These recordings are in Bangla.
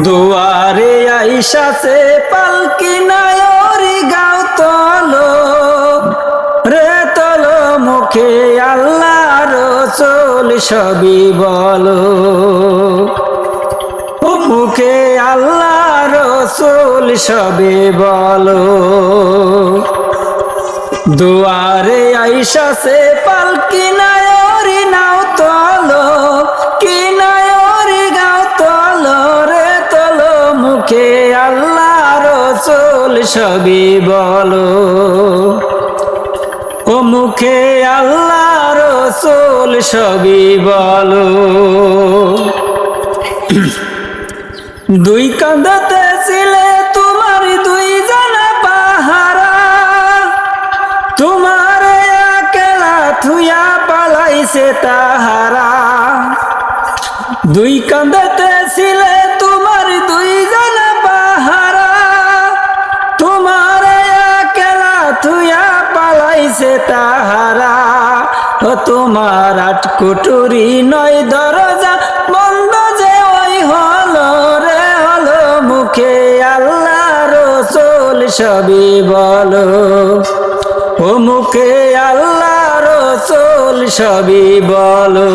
দুয়ারে আইসাছে পালকি নায়রি গাও তলো। রে তলো মুখে আল্লাহ রসুল সবই বলো। মুখে আল্লাহ রসুল সবে বলো। দুয়ারে আইসাছে পালকি নায়রি নাও তলো। কি রসুল সবই বলো, ও মুখে আল্লাহ রসুল সবই বলো। দুই কাঁদাতে ছিলে তোমার দুই জানা পাহারা, তোমার একলা থুয়া পালাইছে তাহারা। দুই কাঁদাতে ছিলে পালাইছে তাহারা তোমার আট কুটুরি নয় দরজা, বন্ধ যে ওই হলো রে, হলো মুখে আল্লাহ রসুল সবই বলো। ও মুখে আল্লাহ রসুল সবই বলো।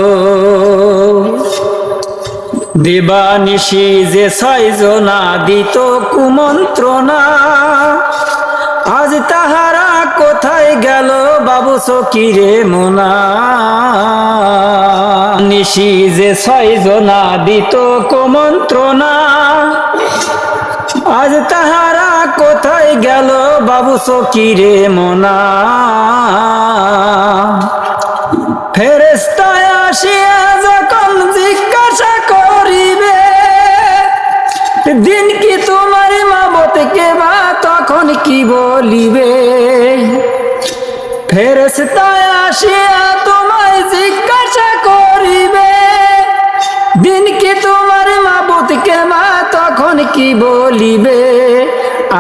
দিবানিশি যে ছয় জনা দিত কুমন্ত্রণা গেল বাবু সকিরে মোনা। নিশি যে ছয়জনা দিত কুমন্ত্রণা। আজ তাহারা কোথায় গেল বাবু সকিরে মোনা। ফেরেস্তায় আসিয়া ফেরেস্তায় আসিয়া তোমায় জিজ্ঞাসা করিবে, দিন কি তোমার মাবতকে মা তখন কি বলিবে?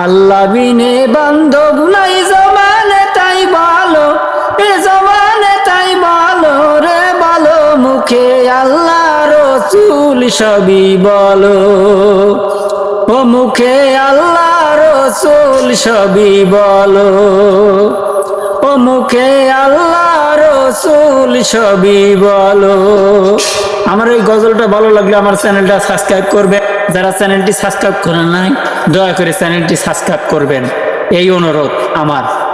আল্লাহ বিনে বান্ধব নাই জমানে তাই বলো এ জমানে তাই বলো রে বলো মুখে আল্লাহ রসুল সবই বলো। ও মুখে আল্লাহ রসুল সবই বলো। মুখে আল্লাহ রসুল সবই বলো। আমার এই গজলটা ভালো লাগলে আমার চ্যানেলটা সাবস্ক্রাইব করবে যারা চ্যানেলটি সাবস্ক্রাইব করে নাই, দয়া করে চ্যানেলটি সাবস্ক্রাইব করবেন। এই অনুরোধ আমার।